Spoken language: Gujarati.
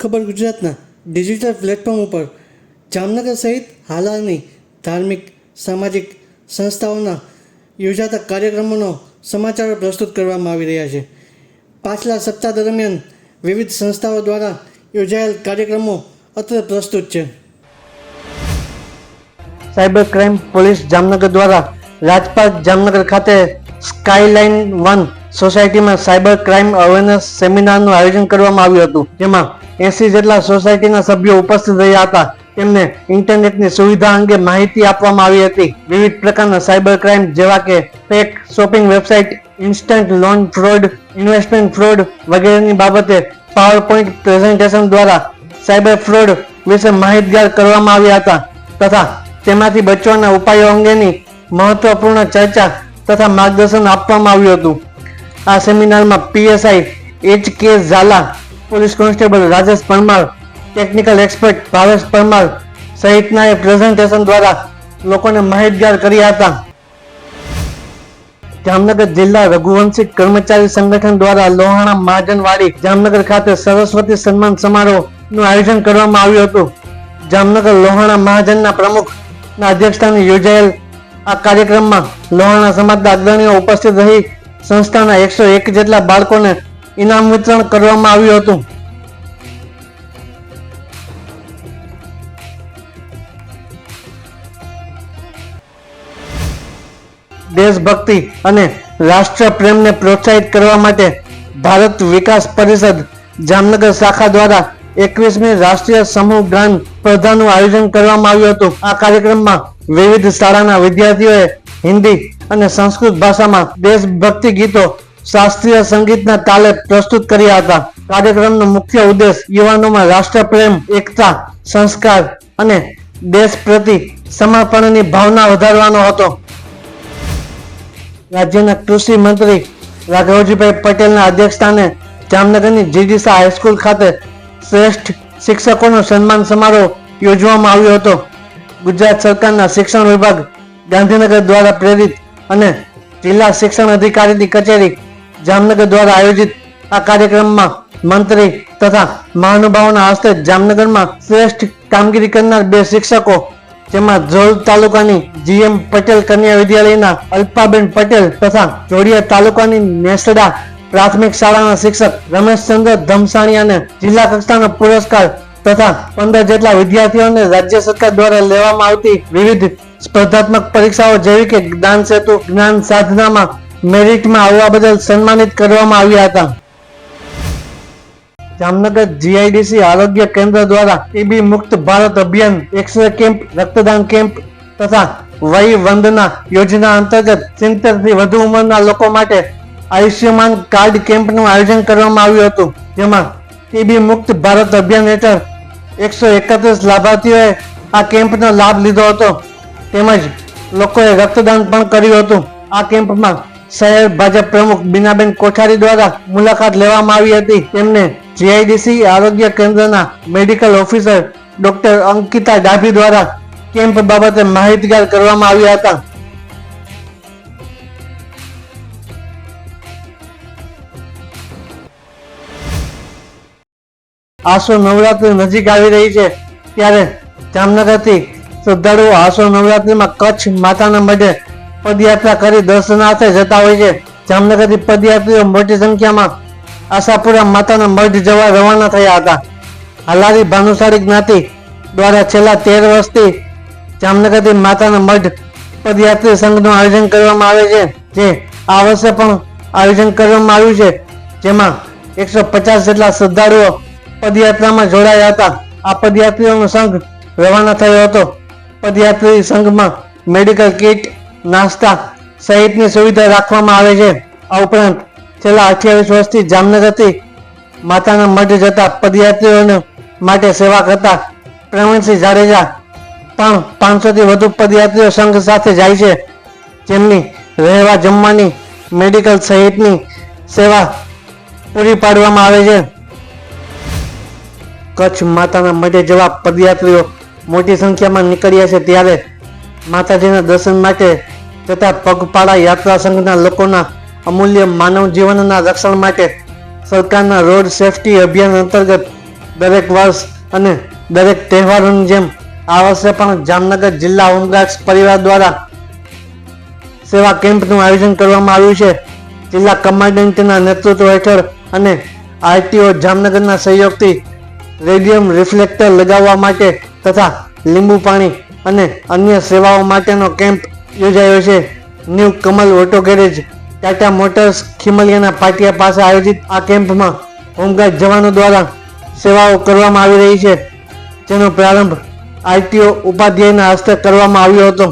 ખબર ગુજરાતના ડિજિટલ પ્લેટફોર્મ ઉપર જામનગર સહિત હાલની ધાર્મિક, સામાજિક સંસ્થાઓના યોજાતા કાર્યક્રમોનો સમાચારો પ્રસ્તુત કરવામાં આવી રહ્યા છે. પાછલા સપ્તાહ દરમિયાન વિવિધ સંસ્થાઓ દ્વારા યોજાયેલ કાર્યક્રમો અત્રે પ્રસ્તુત છે. સાયબર ક્રાઇમ પોલીસ જામનગર દ્વારા રાજપાટ જામનગર ખાતે સ્કાયલાઇન વન સોસાયટીમાં સાયબર ક્રાઇમ અવેરનેસ સેમિનારનું આયોજન કરવામાં આવ્યું હતું. જેમાં એસી જેટલા સોસાયટીના સભ્યો ઉપસ્થિત રહ્યા હતા. તેમને ઇન્ટરનેટની સુવિધા અંગે માહિતી આપવામાં આવી હતી. વિવિધ પ્રકારના સાયબર ક્રાઇમ જેવા કે fake shopping website, instant loan fraud, investment fraud વગેરેની બાબતે પાવર પોઈન્ટ પ્રેઝન્ટેશન દ્વારા સાયબર ફ્રોડ વિશે માહિતગાર કરવામાં આવ્યા હતા તથા તેમાંથી બચવાના ઉપાયો અંગેની મહત્વપૂર્ણ ચર્ચા તથા માર્ગદર્શન આપવામાં આવ્યું હતું. આ સેમિનારમાં PSI H K Jhala police constable Rajesh Parmar technical expert Bhavesh Parmar સહિતનાએ presentation દ્વારા લોકોને માહિતગાર કર્યા હતા જામનગર જિલ્લા રઘુવંશી કર્મચારી સંગઠન દ્વારા લોહાણા મહાજનવાડી જામનગર ખાતે સરસ્વતી સન્માન સમારોહનું આયોજન કરવામાં આવ્યું હતું. જામનગર લોહાણા મહાજનના પ્રમુખના અધ્યક્ષસ્થાને યોજાયેલ આ કાર્યક્રમમાં લોહાણા સમાજના અગ્રણીઓ ઉપસ્થિત રહી સંસ્થાના એકસો એક જેટલા બાળકોને ઇનામ વિતરણ કરવામાં આવ્યું હતું. દેશભક્તિ અને રાષ્ટ્ર પ્રેમને પ્રોત્સાહિત કરવા માટે ભારત વિકાસ પરિષદ જામનગર શાખા દ્વારા એકવીસમી રાષ્ટ્રીય સમૂહ ગાન સ્પર્ધાનું આયોજન કરવામાં આવ્યું હતું. આ કાર્યક્રમમાં વિવિધ શાળાના વિદ્યાર્થીઓએ હિન્દી અને સંસ્કૃત ભાષામાં દેશભક્તિ ગીતો શાસ્ત્રીય સંગીતના તાલે પ્રસ્તુત કર્યા હતા. કાર્યક્રમનો મુખ્ય ઉદ્દેશ યુવાનોમાં રાષ્ટ્રપ્રેમ એકતા, સંસ્કાર અને દેશ પ્રતિ સમર્પણની ભાવના વધારવાનો હતો. રાજ્યના કૃષિ મંત્રી રાઘવજીભાઈ પટેલના અધ્યક્ષસ્થાને જામનગરની જીડીસા હાઈસ્કૂલ ખાતે શ્રેષ્ઠ શિક્ષકોનો સન્માન સમારોહ યોજવામાં આવ્યો હતો. ગુજરાત સરકારના શિક્ષણ વિભાગ ગાંધીનગર દ્વારા પ્રેરિત અને જિલ્લા શિક્ષણ અધિકારીની કચેરી જામનગર દ્વારા આયોજિત આ કાર્યક્રમમાં મંત્રી તથા મહાનુભાવોના હસ્તે જામનગરમાં શ્રેષ્ઠ કામગીરી કરનાર બે શિક્ષકો, જેમાં ધ્રોલ તાલુકાની જીએમ પટેલ કન્યા વિદ્યાલયના અલ્પાબેન પટેલ તથા જોડિયા તાલુકાની નેસડા પ્રાથમિક શાળાના શિક્ષક રમેશચંદ્ર ધમસાણીયાને જિલ્લા કક્ષાનો પુરસ્કાર તથા પંદર જેટલા વિદ્યાર્થીઓને રાજ્ય સરકાર દ્વારા લેવામાં આવતી વિવિધ સ્પર્ધાત્મક પરીક્ષાઓ જેવી કે જ્ઞાન સેતુ, જ્ઞાન સાધનામાં મેરિટમાં આવવા બદલ સન્માનિત કરવામાં આવ્યા હતા. જામનગર જીઆઈડીસી આરોગ્ય કેન્દ્ર દ્વારા ટીબી મુક્ત ભારત અભિયાન એક્સરે કેમ્પ, રક્તદાન કેમ્પ તથા વય વંદના યોજના અંતર્ગત સિત્તેરથી વધુ ઉંમરના લોકો માટે આયુષ્યમાન કાર્ડ કેમ્પનું આયોજન કરવામાં આવ્યું હતું. જેમાં ટીબી મુક્ત ભારત અભિયાન હેઠળ એકસો એકત્રીસ લાભાર્થીઓએ આ કેમ્પનો લાભ લીધો હતો. તેમજ લોકોએ રક્તદાન પણ કર્યું હતું. આ કેમ્પમાં શહેર ભાજપ પ્રમુખ બીનાબેન કોઠારી દ્વારા મુલાકાત લેવામાં આવી હતી. તેમને જીઆઈડીસી આરોગ્ય કેન્દ્રના medical officer doctor Ankita Dabhi દ્વારા કેમ્પ બાબતે માહિતગાર કરવામાં આવ્યા હતા. આસો નવરાત્રી નજીક આવી રહી છે. ત્યારે જામનગરથી શ્રદ્ધાળુઓ આસો નવરાત્રીમાં કચ્છ માતાના મઢે પદયાત્રા કરી દર્શનાર્થે જતા હોય છે. જામનગરથી પદયાત્રીઓ મોટી સંખ્યામાં આશાપુરા માતાના મઢ જવા રવાના થયા હતા. હાલારી ભાનુશાળી જ્ઞાતિ દ્વારા છેલ્લા તેર વર્ષથી જામનગરથી માતાના મઢ પદયાત્રી સંઘનું આયોજન કરવામાં આવે છે. જે આ વર્ષે પણ આયોજન કરવામાં આવ્યું છે. જેમાં એકસો પચાસ જેટલા શ્રદ્ધાળુઓ પદયાત્રામાં જોડાયા હતા. આ પદયાત્રીઓનો સંઘ રવાના થયો હતો. પદયાત્રી સંઘમાં મેડિકલ કિટ નાસ્તા સહિતની સુવિધા રાખવામાં આવે છે. આ ઉપરાંત છેલ્લા અઠ્યાવીસ વર્ષથી જામનગરથી માતાના મઢ જતા પદયાત્રીઓને માટે સેવા કરતા પ્રવીણસિંહ જાડેજા પણ પાંચસોથી વધુ પદયાત્રીઓ સંઘ સાથે જાય છે. જેમની રહેવા જમવાની, મેડિકલ સહિતની સેવા પૂરી પાડવામાં આવે છે. કચ્છ માતાના મઢે જવા પદયાત્રીઓ મોટી સંખ્યામાં નીકળ્યા છે ત્યારે માતાજીના દર્શન માટે તથા પગપાળા યાત્રા સંઘના લોકોના અમૂલ્ય માનવ જીવનના રક્ષણ માટે સરકારના રોડ સેફટી અભિયાન અંતર્ગત દરેક વર્ષ અને દરેક તહેવારોની જેમ આ વર્ષે પણ જામનગર જિલ્લા હોમગાર્ડ્સ પરિવાર દ્વારા સેવા કેમ્પનું આયોજન કરવામાં આવ્યું છે. જિલ્લા કમાન્ડન્ટના નેતૃત્વ હેઠળ અને આરટીઓ જામનગરના સહયોગથી રેડિયમ રિફ્લેક્ટર લગાવવા માટે તથા લીંબુ પાણી અને અન્ય સેવાઓ માટેનો કેમ્પ યોજાયો છે. New Kamal auto garage, Tata motors ખીમલિયાના પાટિયા પાસે આયોજિત આ કેમ્પમાં હોમગાર્ડ જવાનો દ્વારા સેવાઓ કરવામાં આવી રહી છે. જેનો પ્રારંભ આરટીઓ ઉપાધ્યાયના હસ્તે કરવામાં આવ્યો હતો.